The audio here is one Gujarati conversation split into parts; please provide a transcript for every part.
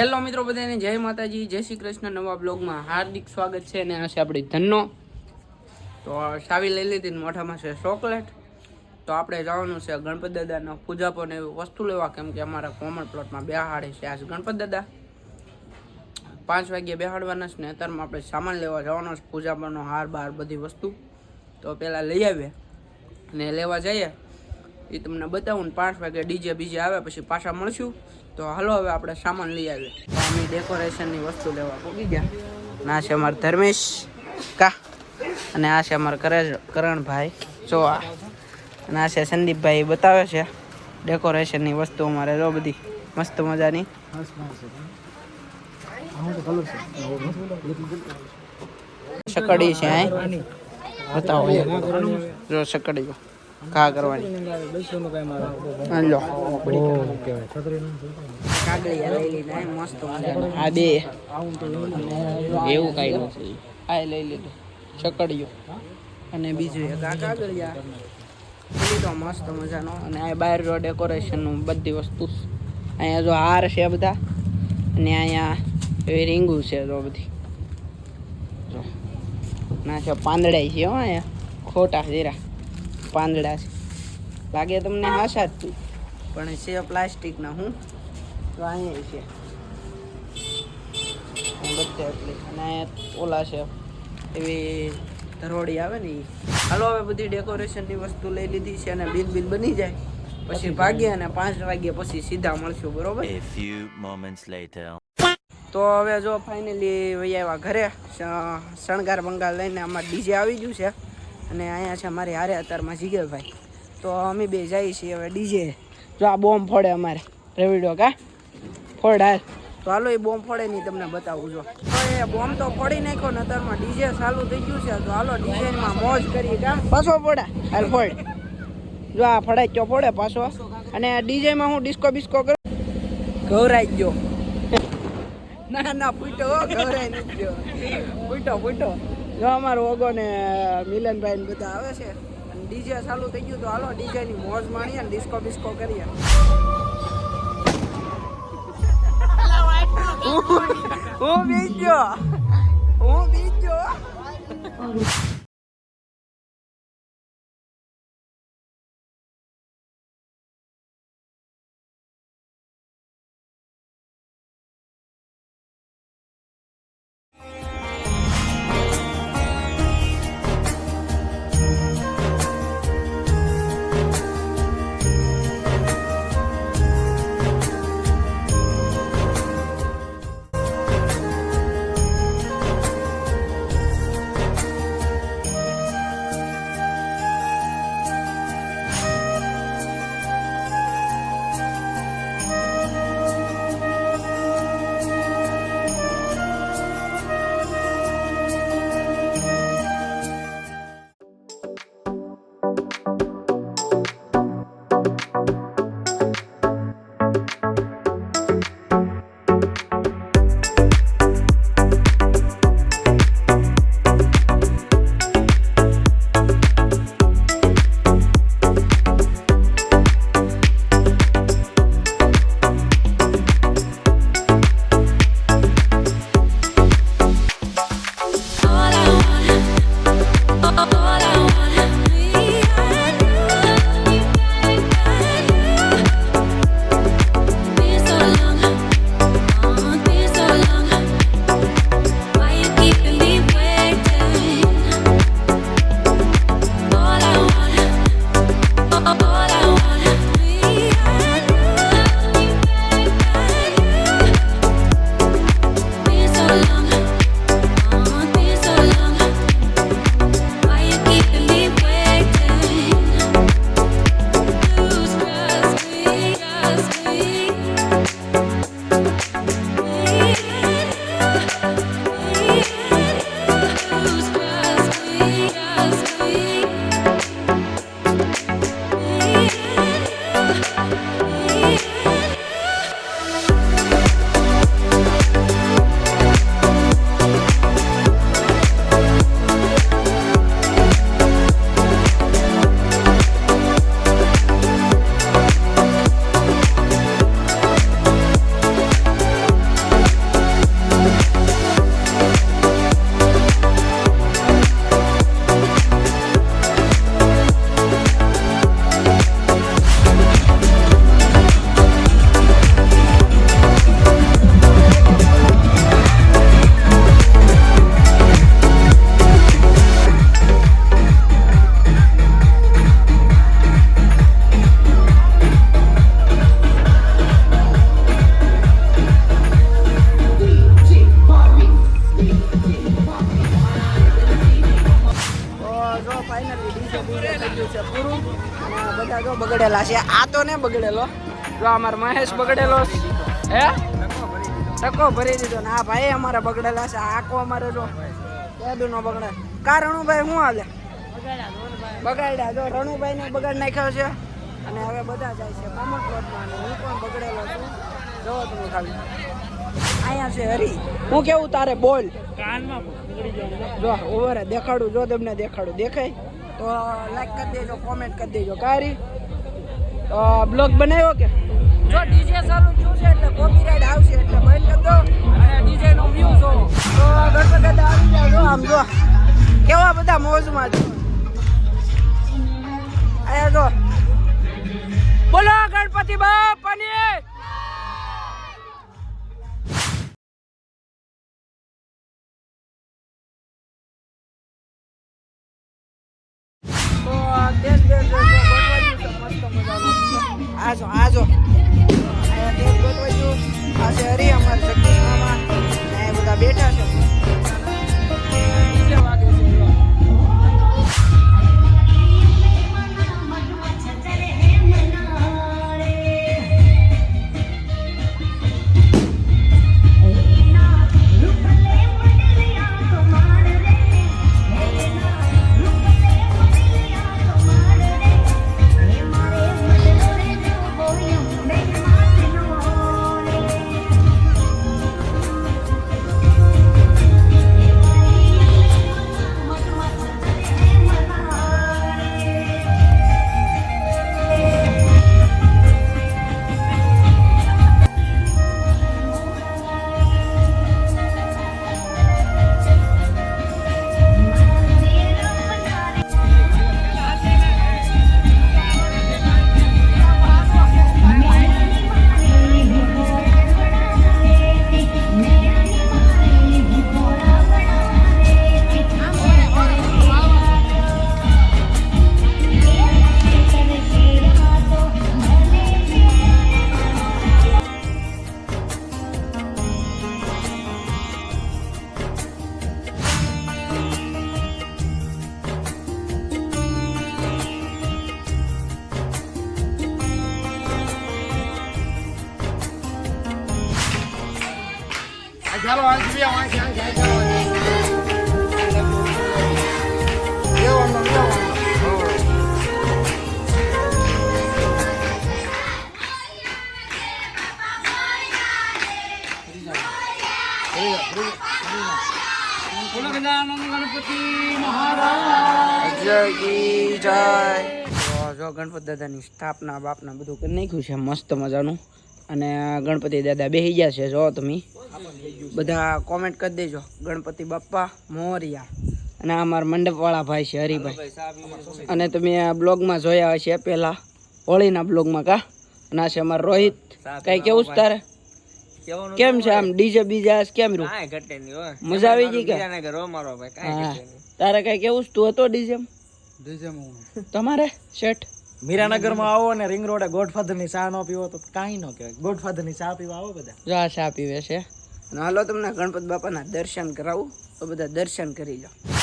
હેલો મિત્રો બધાને, જય માતાજી, જય શ્રી કૃષ્ણ. નવા બ્લોગમાં હાર્દિક સ્વાગત છે અને આ છે આપણી ધનનો. તો સાવી લઈ લીધી મોઢામાં છે ચોકલેટ. તો આપણે જવાનું છે ગણપત દાદાનો પૂજા પણ એવી વસ્તુ લેવા, કેમ કે અમારા કોમન પ્લોટમાં બેહાડે છે આજે ગણપત દાદા. પાંચ વાગ્યે બેહાડવાના છે ને અત્યારમાં આપણે સામાન લેવા જવાનો છે પૂજા પરનો હાર બાર બધી વસ્તુ. તો પહેલાં લઈ આવીએ અને લેવા જઈએ. એ તમને બતાવું ને પાંચ વાગે ડીજે બીજે આવે, પછી પાછા મળશું. તો હાલો હવે આપણે સામાન લઈ આવીએ. અમે ડેકોરેશનની વસ્તુ લેવા પહોંચી ગયા. ના છે અમારા ધર્મેશ કા. અને આ છે અમારા કરે કરણભાઈ જો આ અને આ છે સંદીપભાઈ બતાવે છે ડેકોરેશનની વસ્તુ અમારે. જો બધી મસ્ત મજાની. સકડી છે બતાવો. જો શકડી ઘા કરવાની. મજાના આ એવું કાંઈ નથી. આ લઈ લીધું. શકડીઓ અને બીજું તો મસ્ત મજાનો. અને આ બહાર જો ડેકોરેશનનું બધી વસ્તુ. અહીંયા જો હાર છે બધા. અને અહીંયા એવી રીંગું છે જો બધી. ના છે પાંદડા છે હો અહીંયા. ખોટા જીરા પાંદડા છે. લાગે તમને આશા જ પણ છે પ્લાસ્ટિકના હું? તો અહીંયા છે. બધે અને ઓલા છે. એવી ધરોડી આવે ને એ હાલો હવે બધી ડેકોરેશનની વસ્તુ લઈ લીધી છે અને બિલ બિલ બની જાય. પછી ભાગ્યા અને પાંચ વાગ્યા પછી સીધા મળશું બરોબર. તો હવે જો ફાઇનલી વૈયા ઘરે શણગાર બંગાર લઈને આમાં ડીજે આવી ગયું છે. અને અહીંયા છે મારી હારે અત્યારમાં જીગરભાઈ. તો અમે બે જઈએ છીએ હવે ડીજે. જો આ બોમ્બ ફોડે અમારે. રેવિડો કા ફોડ હાલ. તો હાલો એ બોમ્બ ફોડે નહીં તમને બતાવું જો. એ બોમ્બ તો ફોડી નાખ્યો ને અત્યારમાં ડીજે ચાલુ થઈ ગયું છે. તો હાલો ડીજેમાં મોજ કરીએ કા પાછો ફોડા. હાલ ફોડ. જો આ ફડાચ્યો ફોડે પાછો. અને ડીજેમાં હું ડિસ્કો બિસ્કો કરું. ગૌરાઈ ગયો. ના ના પૂટો હો, નહીં ગયો. પૂટો ફૂટો જો અમારો ઓગો ને મિલનભાઈ ને બધા આવે છે. અને ડીજે ચાલુ થઈ ગયું તો હાલો ડીજે ની મોજ માણીએ ને ડિસ્કો બિસ્કો કરીએ. હું બીજો હું બીજો છે પૂરું. અને બધા જો બગડેલા છે. આ તો ને બગડેલો. જો અમાર મહેશ બગડેલો હે? ટકો ભરી દીધો ને આ ભાઈ અમારા બગડેલા છે. આકો અમારે જો કેદુ નો બગડે. કા રણુભાઈ શું હાલે? બગાડ્યા જો. રણુભાઈ ને બગાડ નાખ્યો છે. અને હવે બધા જાય છે કોમન પ્લોટમાં હું પણ બગડેલો છું. જોવો તમે ખાલી. અહીંયા છે હરી. હું કેવું તારે બોલ? જો ઓવર દેખાડું. જો તમને દેખાડું. દેખાય? તો લાઈક કરી દેજો કોમેન્ટ કરી દેજો કારી. બ્લોગ બનાવ્યો કે? જો ડીજે સારું થયું છે એટલે કોપીરાઇટ આવશે એટલે બંધ કરી દો. અને ડીજે નો વ્યૂ જો તો ગણપત દાદા આવી જાવ જો આમ જો. કેવા બધા મોજમાં છે? આયા જો. બોલો ગણપતિ બાપાની આજો આજો. અહીંયા દેશ ગોઠવાયું આ છે હરી અમારે જગદીશ મામા બધા બેઠા છે. ચાલો કી જય જો ગણપતિ દાદાની સ્થાપના, બાપના બધું કરી નાખ્યું છે. મસ્ત મજાનું. અને ગણપતિ દાદા બેસી ગયા છે. જો તમે. બધા કોમેન્ટ કરી દેજો. ગણપતિ બાપ્પા મોરિયા. અને આ અમારા મંડપવાળા ભાઈ છે હરિભાઈ. અને તમે આ બ્લોગમાં જોયા હશે પહેલા હોળીના બ્લોગમાં કા? અને આ છે અમારો રોહિત. કઈ કેવું છે તારે? કેમ છે આમ ડીજે બીજા કેમ હો. મજા આવી ગઈ કે? મારો તારે કઈ કેવું તું હતો ડીજે તમારે? શેઠ? મીરાનગરમાં આવો ને રિંગ રોડે ગોડફાધરની ચા નો પીવો તો કાંઈ ન કહેવાય. ગોડફાધરની ચા પીવા આવો બધા. આ ચા પીવે છે. અને હાલો તમને ગણપત બાપાના દર્શન કરાવું. તો બધા દર્શન કરી જાઓ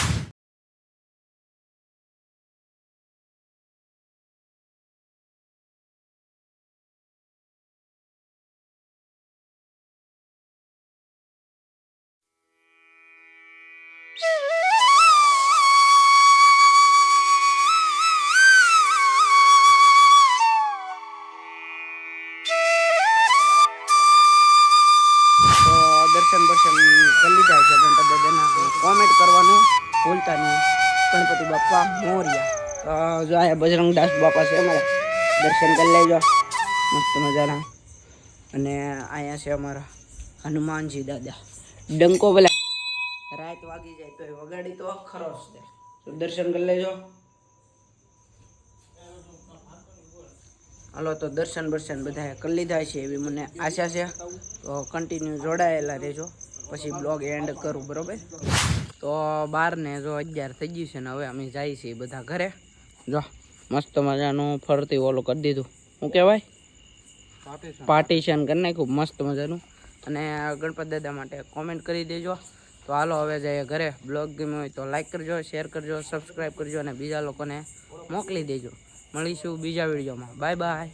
કોમેન્ટ કરવાનું ભૂલતા નહીં. ગણપતિ બાપા મોર્યા. જો આયા બજરંગ દાસ બાપા છે અમારા. દર્શન કરી લેજો. મસ્ત મજાના. અને અહીંયા છે અમારા હનુમાનજી દાદા. ડંકો ભલે. રાત વાગી જાય તો વગાડી તો ખરો તે. તો દર્શન કરી લેજો. હાલો, તો દર્શન બર્શન બધાએ કરી લીધા છે એવી મને આશા છે. તો કન્ટિન્યુ જોડાયેલા રહેજો. પછી બ્લોગ એન્ડ કરું, બરોબર? તો બાર ને જો અગિયાર થઈ ગયું છે ને હવે અમે જઈએ છીએ બધા ઘરે. જો મસ્ત મજાનું ફરતી ઓલું કરી દીધું. શું કહેવાય? પાર્ટીશન કરી નાખ્યું મસ્ત મજાનું. અને ગણપત દાદા માટે કોમેન્ટ કરી દેજો. તો હાલો હવે જઈએ ઘરે. બ્લોગ ગમ્યો હોય તો લાઈક કરજો શેર કરજો સબસ્ક્રાઈબ કરજો અને બીજા લોકોને મોકલી દેજો. મળીશું બીજા વિડીયોમાં. Bye bye